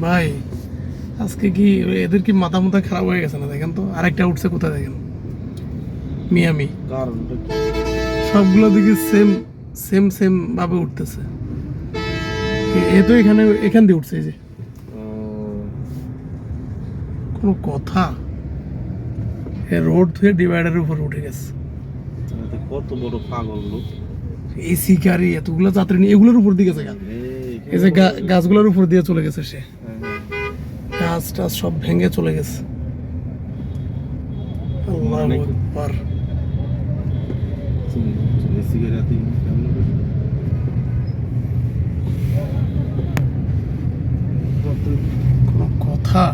ভাই আজকে কি এদের কি মাথা মাথা খারাপ হয়ে গেছে না? দেখেন তো আরেকটা উঠছে কোথায় দেখেন? মিয়ামি। সবগুলো দিকে সেম সেম সেম ভাবে উঠতেছে। এ- তো এখানে এখান দিয়ে উঠছে যে। কোনো কথা? এ রোড থেকে ডিভাইডারের উপর উঠে গেছে। কত বড় পাগল লোক। এসি গাড়ি এতগুলো যাত্রী নিয়ে এগুলোর উপর দিকে গেছে। এই, যে গাছগুলোর উপর দিয়ে চলে গেছে সে। গাছ টাছ সব ভেঙে চলে গেছে। কোনো কথা?